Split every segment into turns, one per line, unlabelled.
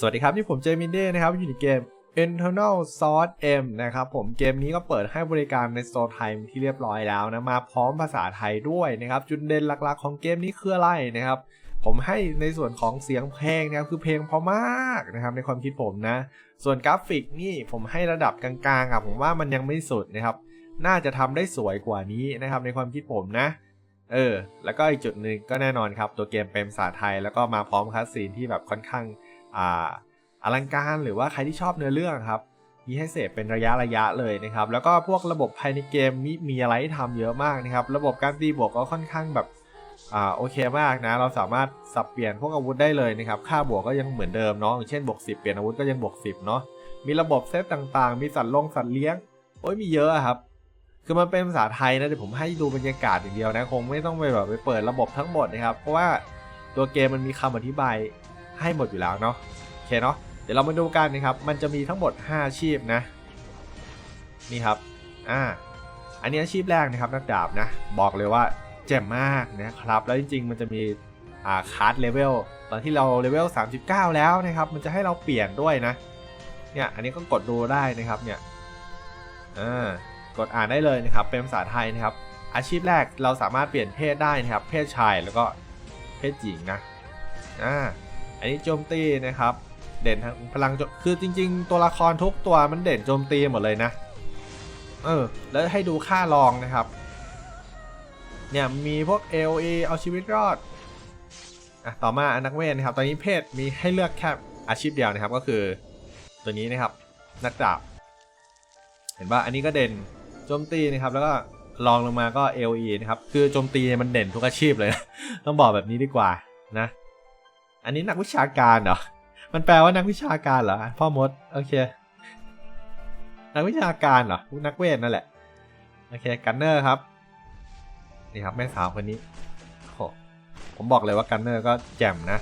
สวัสดีครับ นี่ผมเจมินเด้นะครับ อยู่ในเกม Internal Source M นะครับผมเกมนี้ก็เปิดให้บริการในโซนไทยที่เรียบร้อยแล้วนะ มาพร้อมภาษาไทยด้วยนะครับ จุดเด่นหลักๆของเกมนี้คืออะไรนะครับ ผมให้ในส่วนของเสียงเพลงนะครับคือเพลงเพอมากนะครับในความคิดผมนะ ส่วนกราฟิกนี่ผมให้ระดับกลางๆอะผมว่ามันยังไม่สุดนะครับ น่าจะทำได้สวยกว่านี้นะครับในความคิดผมนะเออ แล้วก็อีกจุดหนึ่งก็แน่นอนครับ ตัวเกมเป็นภาษาไทยแล้วก็มาพร้อมคัสซีนที่แบบค่อนข้าง ออลังการหรือว่าใครที่ชอบเนื้อเรื่องครับมีให้เสพเป็นระยะระยะเลยนะครับ แล้วก็พวกระบบภายในเกมมีมีอะไรให้ทำเยอะมากนะครับ ระบบการตีบวกก็ค่อนข้างแบบอ่าโอเคมากนะ เราสามารถสับเปลี่ยนพวกอาวุธได้เลยนะครับ ค่าบวกก็ยังเหมือนเดิมเนาะอย่างเช่นบวก10 เปลี่ยนอาวุธก็ยังบวก10เนาะมีระบบเซตต่างๆ มีสัตว์ลงสัตว์เลี้ยงโอ้ยมีเยอะอะครับ คือมันเป็นภาษาไทยนะเดี๋ยวผมให้ดูบรรยากาศอย่างเดียวนะคงไม่ต้องไปแบบไปเปิดระบบทั้งหมดนะครับ เพราะว่าตัวเกมมันมีคำอธิบาย ให้หมดอยู่แล้วเนาะโอเคเนาะเดี๋ยวเรามาดูกันนะครับ มันจะมีทั้งหมด 5 อาชีพนะนี่ครับอ่าอันนี้อาชีพแรกนะครับนักดาบนะบอกเลยว่าเจ๋มมากนะครับแล้วจริงๆ มันจะมีอ่าคาร์ดเลเวลตอนที่เราเลเวล 39 แล้วนะครับ มันจะให้เราเปลี่ยนด้วยนะเนี่ยอันนี้ก็กดดูได้นะครับเนี่ยอ่ากดอ่านได้เลยนะครับ เป็นภาษาไทยนะครับ อาชีพแรกเราสามารถเปลี่ยนเพศได้นะครับ เพศชายแล้วก็เพศหญิงนะอ่า อันนี้โจมตีนะครับ เด่นทั้งพลังคือจริง ๆ ตัวละครทุกตัวมันเด่นโจมตีหมดเลยนะ เออ แล้วให้ดูค่ารองนะครับ เนี่ยมีพวก AOE เอาชีวิตรอดอะต่อมาอนักเวทนะครับ ตอนนี้เพศมีให้เลือกแค่อาชีพเดียวนะครับก็คือตัวนี้นะครับนักดาบ เห็นว่าอันนี้ก็เด่นโจมตีนะครับ แล้วก็ลองลงมาก็ AOE นะครับ คือโจมตีมันเด่นทุกอาชีพเลย ต้องบอกแบบนี้ดีกว่านะ อันนี้นักวิชาการเหรอ มันแปลว่านักวิชาการเหรอพ่อมด โอเค นักวิชาการเหรอนักเวทนั่นแหละ โอเค กันเนอร์ครับ นี่ครับแม่สาวคนนี้โอ้ผมบอกเลยว่ากันเนอร์ก็แจ่มนะ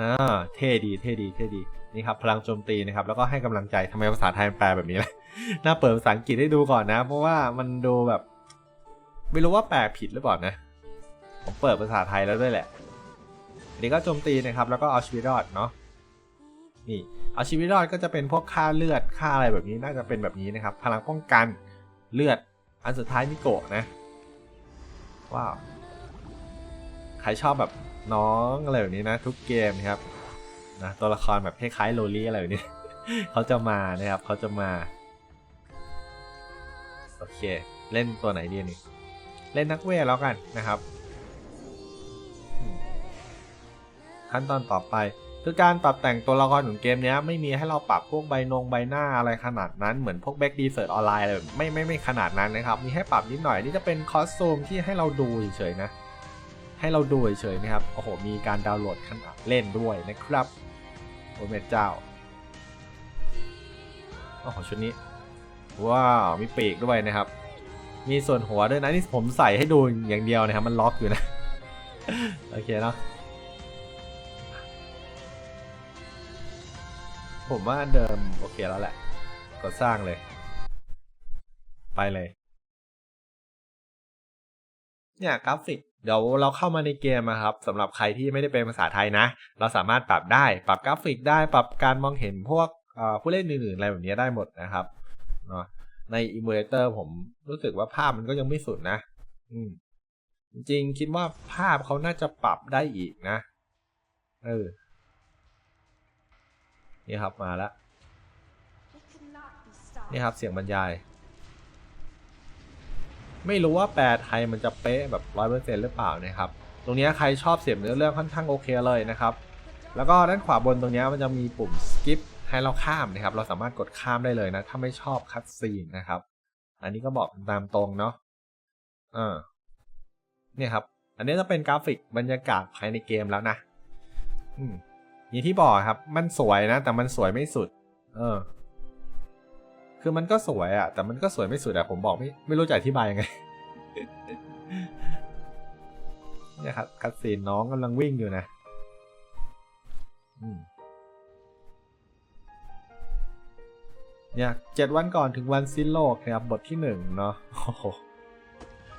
อ่าเท่ดี เท่ดี เท่ดี นี่ครับ พลังโจมตีนะครับ แล้วก็ให้กำลังใจทำไมภาษาไทยมันแปลแบบนี้ล่ะ น่าเปิดภาษาอังกฤษให้ดูก่อนนะ เพราะว่ามันดูแบบ ไม่รู้ว่าแปลผิดหรือเปล่านะ ผมเปิดภาษาไทยแล้วด้วยแหละ นี้ก็โจมตีนะครับแล้วก็เอาชีวิตรอดเนาะนี่เอาชีวิตรอดก็จะเป็นพวกค่าเลือดค่าอะไรแบบนี้น่าจะเป็นแบบนี้นะครับ พลังป้องกันเลือดอันสุดท้ายมิโกะนะว้าวใครชอบแบบน้องอะไรแบบนี้นะ ทุกเกมนะครับนะตัวละครแบบคล้ายๆโลลี่อะไรแบบนี้เขาจะมานะครับเขาจะมาโอเค เล่นตัวไหนดีนี่เล่นนักเวทแล้วกันนะครับ ขั้นตอนต่อไป คือการปรับแต่งตัวละครของเกมเนี้ยไม่มีให้เราปรับพวกใบนงใบหน้าอะไรขนาดนั้นเหมือนพวกแบ็กดีเซิร์ตออนไลน์อะไรแบบไม่ไม่ไม่ขนาดนั้นนะครับ มีให้ปรับนิดหน่อยนี่จะเป็นคอสตูมที่ให้เราดูเฉยๆนะ ให้เราดูเฉยๆนะครับโอ้โหมีการดาวน์โหลดขนาดเล่นด้วยนะครับโอ้เมเจ้าโอ้โหชุดนี้ว้าวมีปีกด้วยนะครับ มีส่วนหัวด้วยนะนี่ผมใส่ให้ดูอย่างเดียวนะครับมันล็อกอยู่นะ โอเคเนาะ ผมว่าเดิมโอเคแล้วแหละ ก็สร้างเลย ไปเลย เนี่ยกราฟิกเดี๋ยวเราเข้ามาในเกมนะครับสำหรับใครที่ไม่ได้เป็นภาษาไทยนะ เราสามารถปรับได้ ปรับกราฟิกได้ ปรับการมองเห็นพวกผู้เล่นอื่นๆอะไรแบบนี้ได้หมดนะครับเนาะใน Emulator ผมรู้สึกว่าภาพมันก็ยังไม่สุดนะ อืม จริงคิดว่าภาพเขาน่าจะปรับได้อีกนะ เออ นี่ครับมาแล้วนี่ครับเสียงบรรยาย ไม่รู้ว่าแปลไทยมันจะเป๊ะแบบร้อยเปอร์เซ็นต์หรือเปล่านะครับ ตรงนี้ใครชอบเสียงเนื้อเรื่องค่อนข้างโอเคเลยนะครับ แล้วก็ด้านขวาบนตรงนี้มันจะมีปุ่ม skip ให้เราข้ามนะครับ เราสามารถกดข้ามได้เลยนะ ถ้าไม่ชอบคัดซีนนะครับ อันนี้ก็บอกตามตรงเนาะอ่าเนี่ยครับ อันนี้จะเป็นกราฟิกบรรยากาศภายในเกมแล้วนะ อืม อย่างที่บอกครับ มันสวยนะ แต่มันสวยไม่สุด เออ คือมันก็สวยอะแต่มันก็สวยไม่สุดอะผมบอกไม่ไม่รู้จะอธิบายยังไงเนี่ยครับคัดซีนน้องกำลังวิ่งอยู่นะเนี่ยเจ็ดวันก่อนถึงวันสิ้นโลกนะครับบทที่หนึ่งเนาะ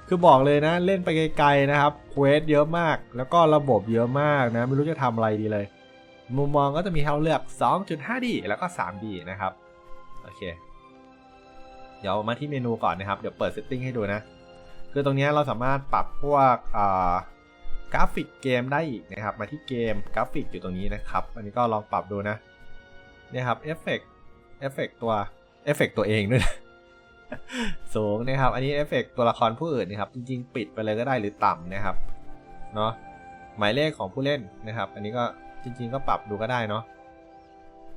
คือบอกเลยนะ เล่นไปไกลๆนะครับเควสเยอะมาก แล้วก็ระบบเยอะมากนะ ไม่รู้จะทำอะไรดีเลย มุมมองก็จะมีให้เราเลือก 2.5D แล้วก็ 3D นะครับ โอเค เดี๋ยวมาที่เมนูก่อนนะครับ เดี๋ยวเปิดเซตติ้งให้ดูนะ คือตรงนี้เราสามารถปรับพวกกราฟิกเกมได้อีกนะครับ มาที่เกมกราฟิกอยู่ตรงนี้นะครับ อันนี้ก็ลองปรับดูนะ เนี่ยครับเอฟเฟกเอฟเฟกตัวเอฟเฟกตัวเองด้วยนะสูงนะครับ อันนี้เอฟเฟกตัวละครผู้อื่นนะครับ จริง ๆ ปิดไปเลยก็ได้หรือต่ำนะครับ เนาะหมายเลขของผู้เล่นนะครับ อันนี้ก็ จริง ๆ ก็ปรับดูก็ได้เนาะ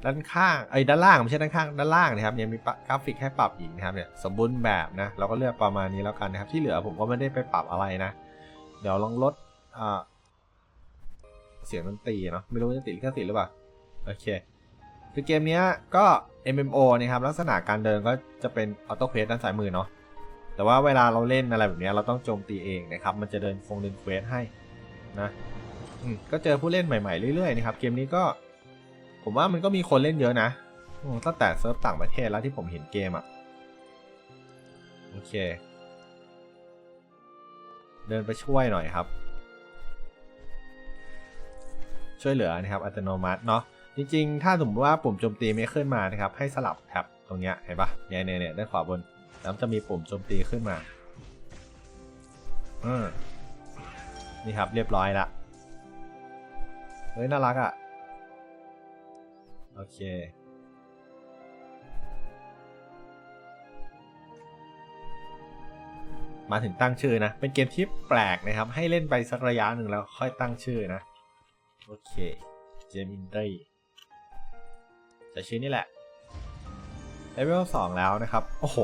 ด้านข้างไอ้ด้านล่างไม่ใช่ด้านข้างด้านล่างนะครับเนี่ยมีกราฟิกให้ปรับอีกนะครับเนี่ยสมบูรณ์แบบนะเราก็เลือกประมาณนี้แล้วกันนะครับ ที่เหลือผมก็ไม่ได้ไปปรับอะไรนะ เดี๋ยวลองลดเสียงดนตรีเนาะไม่รู้จะติดลิขสิทธิ์หรือเปล่าโอเคคือเกมนี้ก็ MMO นะครับลักษณะการเดินก็จะเป็นออโต้เควสด้านซ้ายมือเนาะแต่ว่าเวลาเราเล่นอะไรแบบนี้เราต้องโจมตีเองนะครับมันจะเดินฟงเดินเควสให้นะ ก็เจอผู้เล่นใหม่ๆเรื่อยๆนะครับเกมนี้ก็ ผมว่ามันก็มีคนเล่นเยอะนะตั้งแต่เซิร์ฟต่างประเทศแล้วที่ผมเห็นเกมอะ่ะโอเค เดินไปช่วยหน่อยครับ ช่วยเหลือนะครับอัตโนมัติเนาะจริงๆ ถ้าสมมติว่าปุ่มโจมตีไม่ขึ้นมานะครับ ให้สลับแท็บตรงเนี้ยเห็นปะเนี่ยเนี่ยเนี่ยด้านขวาบนแล้วจะมีปุ่มโจมตีขึ้นมาอืมนี่ครับเรียบร้อยละ เฮ้ย น่ารักอะ่ะ โอเค มาถึงตั้งชื่อนะ เป็นเกมที่แปลกนะครับ ให้เล่นไปสักระยะหนึ่งแล้วค่อยตั้งชื่อนะ โอเค เจมินได้จะชื่อนี่แหละเลเวลสองแล้วนะครับ โอ้โห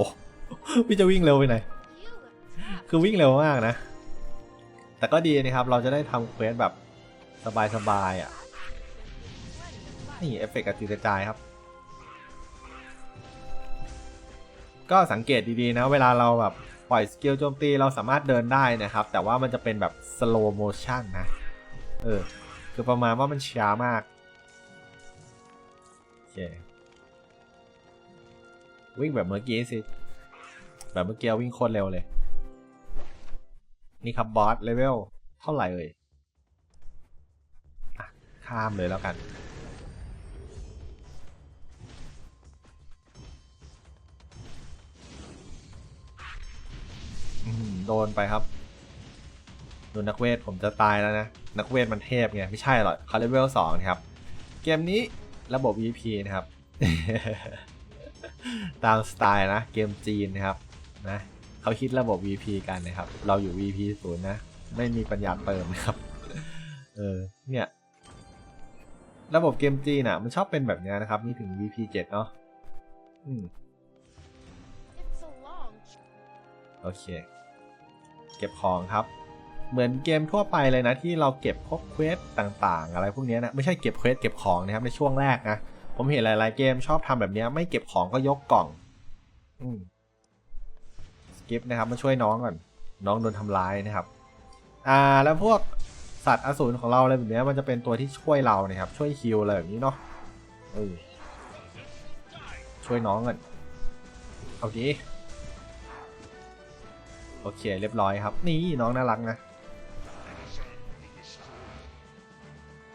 พี่จะวิ่งเร็วไปไหน คือวิ่งเร็วมากนะ แต่ก็ดีนะครับ เราจะได้ทำเควสแบบ สบายๆอะ นี่เอฟเฟกต์กระจุยกระจายครับ ก็สังเกตดีๆนะ เวลาเราแบบปล่อยสกิลโจมตีเราสามารถเดินได้นะครับ แต่ว่ามันจะเป็นแบบ slow motion นะ เออ คือประมาณว่ามันช้ามาก โอเค วิ่งแบบเมื่อกี้สิ แบบเมื่อกี้วิ่งโคตรเร็วเลย นี่ครับบอสเลเวลเท่าไหร่เอ่ย ข้ามเลยแล้วกัน โดนไปครับโดนนักเวทผมจะตายแล้วนะ นักเวทมันเทพไง ไม่ใช่หรอกเขาเลเวลสองนะครับ เกมนี้ระบบ VP นะครับ ตามสไตล์นะ เกมจีนนะครับนะเขาคิดระบบ VP กันนะครับ เราอยู่ VP ศูนย์นะ ไม่มีปัญญาเติมนะครับ เออ เนี่ย ระบบเกมจีนอะ มันชอบเป็นแบบเนี้ยนะครับ นี่ถึง VP 7เนาะอืม
It's so long.
โอเค เก็บของครับ เหมือนเกมทั่วไปเลยนะที่เราเก็บพวกเควสต่างๆ อะไรพวกเนี้ยนะ ไม่ใช่เก็บเควสเก็บของนะครับในช่วงแรกนะ ผมเห็นหลาย ๆ เกมชอบทำแบบเนี้ยไม่เก็บของก็ยกกล่อง อืมสกิปนะครับมาช่วยน้องก่อน น้องโดนทำร้ายนะครับ อ่าแล้วพวก สัตว์อสูรของเราอะไรแบบนี้มันจะเป็นตัวที่ช่วยเรานะครับช่วยฮิลอะไรแบบนี้เนาะเออช่วยน้องก่อนเอาดีโอเคเรียบร้อยครับ นี่น้องน่ารักนะ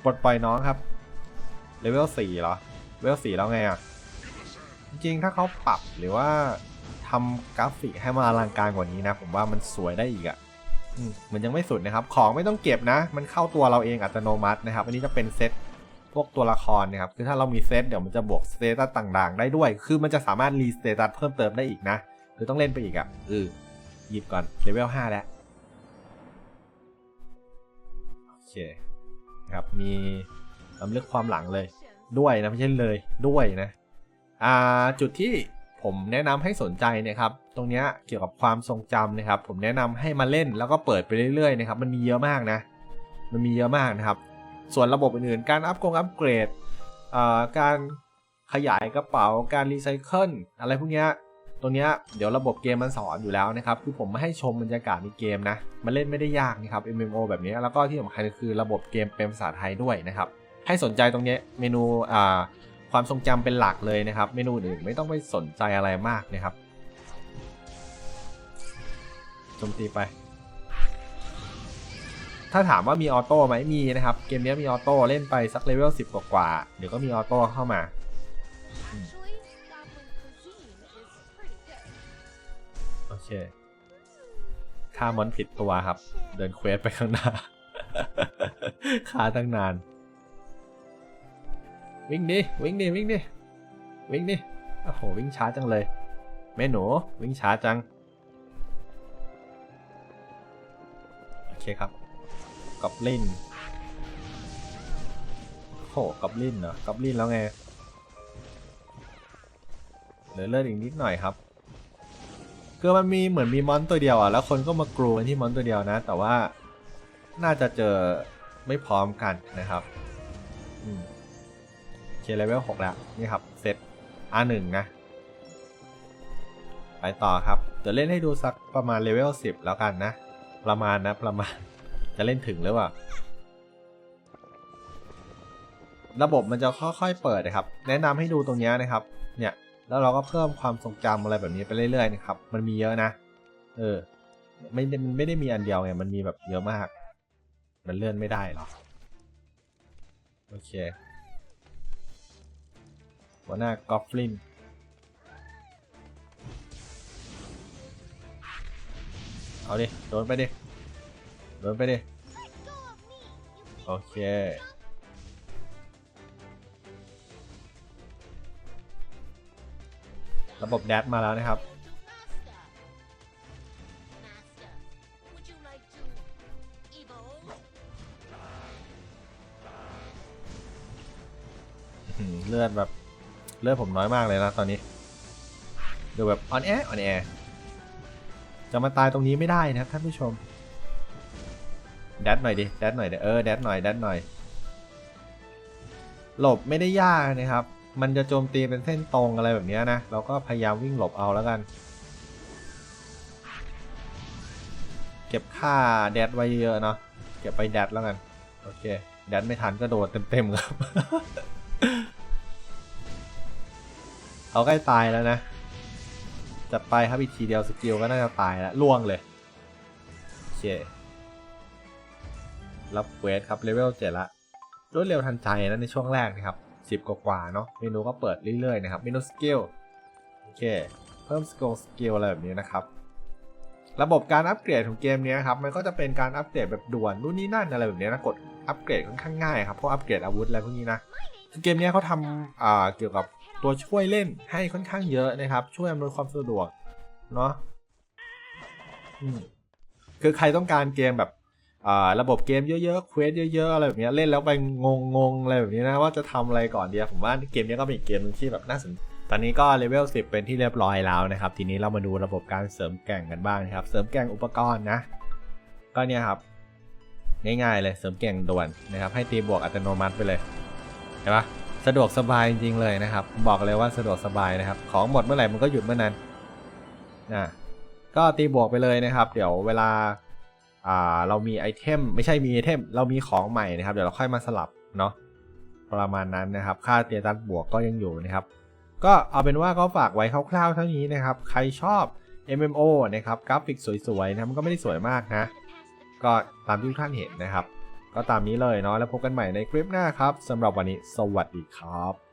ปลดปล่อยน้องครับเลเวลสี่เหรอเลเวลสี่แล้วไงอะจริงๆถ้าเขาปรับหรือว่าทำกราฟิกให้มาอลังการกว่านี้นะ ผมว่ามันสวยได้อีกอะ มันยังไม่สุดนะครับ ของไม่ต้องเก็บนะ มันเข้าตัวเราเองอัตโนมัตินะครับ อันนี้จะเป็นเซตพวกตัวละครนะครับ คือถ้าเรามีเซตเดี๋ยวมันจะบวกสเตตัสต่าง ๆ ได้ด้วย คือมันจะสามารถรีสเตตัสเพิ่มเติมได้อีกนะ คือต้องเล่นไปอีกอะเออหยิบก่อนเลเวล5แล้ว โอเคครับ มีลำลึกความหลังเลย ด้วยนะไม่ใช่เลย ด้วยนะ อ่า จุดที่ ผมแนะนำให้สนใจนะครับ ตรงนี้เกี่ยวกับความทรงจำนะครับ ผมแนะนำให้มาเล่นแล้วก็เปิดไปเรื่อยๆนะครับ มันมีเยอะมากนะ มันมีเยอะมากนะครับ ส่วนระบบอื่นๆ การอัพกงอัพเกรดอ่าการขยายกระเป๋า การรีไซเคิลอะไรพวกนี้ตรงนี้เดี๋ยวระบบเกมมันสอนอยู่แล้วนะครับ คือผมไม่ให้ชมบรรยากาศในเกมนะ มันเล่นไม่ได้ยากนะครับ MMO แบบนี้ แล้วก็ที่สำคัญคือระบบเกมเป็นภาษาไทยด้วยนะครับ ให้สนใจตรงนี้เมนูอ่า ความทรงจำเป็นหลักเลยนะครับ เมนูอื่นไม่ต้องไปสนใจอะไรมากนะครับโจมตีไป ถ้าถามว่ามีออโต้ไหมมีนะครับ เกมนี้มีออโต้เล่นไปสักเลเวล10กว่าเดี๋ยวก็มีออโต้เข้ามาโอเคฆ่ามอนผิดตัวครับ เดินเควสไปข้างหน้าฆ่าตั้งนาน วิ่งดิวิ่งดิวิ่งดิวิ่งดิโอ้โหวิ่งช้าจังเลยแม่หนูวิ่งช้าจังโอเคครับกอบลินโอ้โหกอบลินเหรอกอบลินแล้วไงเหลือเลือดอีกนิดหน่อยครับคือมันมีเหมือนมีมอนตัวเดียวอะแล้วคนก็มากรูกันที่มอนตัวเดียวนะ แต่ว่าน่าจะเจอไม่พร้อมกันนะครับ อืม เคเลเวล6แล้ว นี่ครับ เซต R1 นะ ไปต่อครับเดี๋ยวเล่นให้ดูสักประมาณเลเวล10 แล้วกันนะ ประมาณนะ ประมาณ จะเล่นถึงหรือเปล่า ระบบมันจะค่อยๆเปิดนะครับ แนะนำให้ดูตรงนี้นะครับ เนี่ย แล้วเราก็เพิ่มความทรงจำอะไรแบบนี้ไปเรื่อยๆนะครับ มันมีเยอะนะ เออ ไม่ได้มันไม่ได้มีอันเดียวไง มันมีแบบเยอะมาก มันเลื่อนไม่ได้หรอกโอเค หัวหน้ากอฟลินเอาดิ โดนไปดิ โดนไปดิ โอเค ระบบแดดมาแล้วนะครับ เลือดแบบ เลือดผมน้อยมากเลยนะตอนนี้ดูแบบออนแอออนแอจะมาตายตรงนี้ไม่ได้นะท่านผู้ชมแดดหน่อยดิแดดหน่อยเดเออแดดหน่อยแดดหน่อย หลบไม่ได้ยากนะครับ มันจะโจมตีเป็นเส้นตรงอะไรแบบนี้นะ เราก็พยายามวิ่งหลบเอาแล้วกัน เก็บค่าแดดไว้เยอะเนาะ เก็บไปแดดแล้วกัน โอเค แดดไม่ทันก็โดดเต็มๆครับ เขาใกล้ตายแล้วนะ จัดไปครับอีกทีเดียวสกิลก็น่าจะตายแล้วล่วงเลยโอเครับเวสครับเลเวลเจ็ดละรวดเร็วทันใจนะในช่วงแรกนะครับสิบกว่าเนาะเมนูก็เปิดเรื่อยๆนะครับเมนูสกิลโอเคเพิ่มสกิลสกิลอะไรแบบนี้นะครับ ระบบการอัปเกรดของเกมนี้นครับมันก็จะเป็นการอัปเกรดแบบด่วนนู่นนี่นั่นอะไรแบบนี้นะกดอัปเกรดค่อนข้างง่ายครับพวกอัปเกรดอาวุธอะไรพวกนี้นะคือเกมนี้เขาทำเกี่ยวกับ ตัวช่วยเล่นให้ค่อนข้างเยอะนะครับ ช่วยอำนวยความสะดวกเนาะคือใครต้องการเกมแบบระบบเกมเยอะๆเควสเยอะๆอะไรแบบนี้เล่นแล้วไปงงๆอะไรแบบนี้นะว่าจะทำอะไรก่อนเดียวผมว่าเกมนี้ก็เป็นอีกเกมนึงที่แบบน่าสนตอนนี้ก็เลเวล10 เป็นที่เรียบร้อยแล้วนะครับ ทีนี้เรามาดูระบบการเสริมแก่งกันบ้างนะครับ เสริมแก่งอุปกรณ์นะ ก็เนี่ยครับ ง่ายๆเลยเสริมแก่งด่วนนะครับ ให้ตีบวกอัตโนมัติไปเลยเห็นปะ สะดวกสบายจริงๆเลยนะครับ บอกเลยว่าสะดวกสบายนะครับ ของหมดเมื่อไหร่มันก็หยุดเมื่อนั้นนะก็ตีบวกไปเลยนะครับ เดี๋ยวเวลาอ่าเรามีไอเทมไม่ใช่มีไอเทมเรามีของใหม่นะครับ เดี๋ยวเราค่อยมาสลับเนาะประมาณนั้นนะครับ ค่าเตียตันบวกก็ยังอยู่นะครับ ก็เอาเป็นว่าก็ฝากไว้คร่าวๆเท่านี้นะครับ ใครชอบ MMO นะครับกราฟิกสวยๆนะมันก็ไม่ได้สวยมากนะ ก็ตามที่ทุกท่านเห็นนะครับ ก็ตามนี้เลยเนาะแล้วพบกันใหม่ในคลิปหน้าครับสำหรับวันนี้สวัสดีครับ